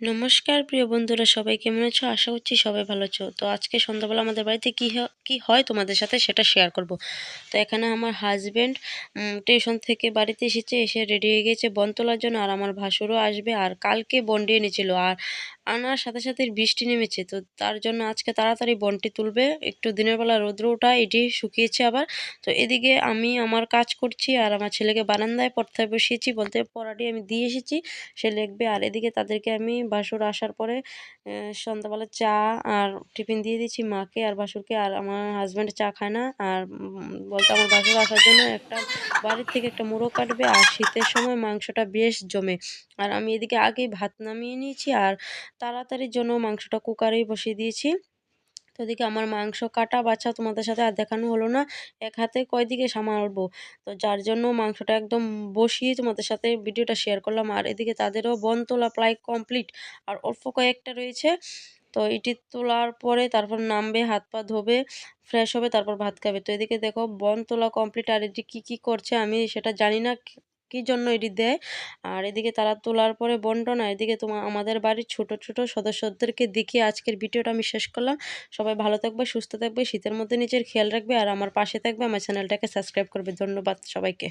নমস্কার, প্রিয় বন্ধুরা, সবাই কেমন আছো? আশা করছি সবাই ভালো আছো। তো আজকে সন্ধ্যাবেলা আমাদের বাড়িতে কী কী হয় তোমাদের সাথে সেটা শেয়ার করব। তো এখানে আমার হাজব্যান্ড টিউশন থেকে বাড়িতে এসেছে, এসে রেডি হয়ে গেছে বন তোলার জন্য, আর আমার ভাসুরও আসবে, আর কালকে বন্ডিয়ে এনেছিল আর আনার সাথে সাথে বৃষ্টি নেমেছে। তো তার জন্য আজকে তাড়াতাড়ি বনটি তুলবে। একটু দিনের বেলা রৌদ্র ওঠা, এটি শুকিয়েছে আবার। তো এদিকে আমি আমার কাজ করছি আর আমার ছেলেকে বারান্দায় পড়তে বসিয়েছি, বলতে পড়াটি আমি দিয়ে এসেছি, সে লিখবে। আর এদিকে তাদেরকে আমি বাসুর আসার পরে সন্ধ্যাবেলা চা আর টিফিন দিয়ে দিচ্ছি মাকে আর বাসুরকে। আর আমার হাজব্যান্ড চা খায় না। আর বলতে আমার বাসুর আসার জন্য একটা বাড়ির থেকে একটা মুড়ো কাটবে। আর শীতের সময় মাংসটা বেশ জমে। আর আমি এদিকে আগেই ভাত নামিয়ে নিয়েছি। আর তাড়াতাড়ির জন্য মাংসটা কুকারেই বসিয়ে দিয়েছি। তো এদিকে আমার মাংস কাটা বাছা তোমাদের সাথে আর দেখানো হলো না। এক হাতে কয়দিকে সামালবো তো যার জন্য মাংসটা একদম বসিয়ে তোমাদের সাথে ভিডিওটা শেয়ার করলাম। আর এদিকে তাদেরও বন তোলা প্রায় কমপ্লিট আর অল্প কয়েকটা রয়েছে। তো এটি তোলার পরে তারপর নামবে, হাত পা ধোবে ফ্রেশ হবে, তারপর ভাত খাবে। তো এদিকে দেখো, বন তোলা কমপ্লিট আর এটি কী কী করছে আমি সেটা জানি না। কী জন্য এটি দেয়? আর এদিকে তারা তোলার পরে বন্টন এদিকে তোমার আমাদের বাড়ির ছোট ছোট সদস্যদেরকে দেখিয়ে আজকের ভিডিওটা আমি শেষ করলাম। সবাই ভালো থাকবে, সুস্থ থাকবে, শীতের মধ্যে নিজের খেয়াল রাখবে, আর আমার পাশে থাকবে, আমার চ্যানেলটাকে সাবস্ক্রাইব করবে। ধন্যবাদ সবাইকে।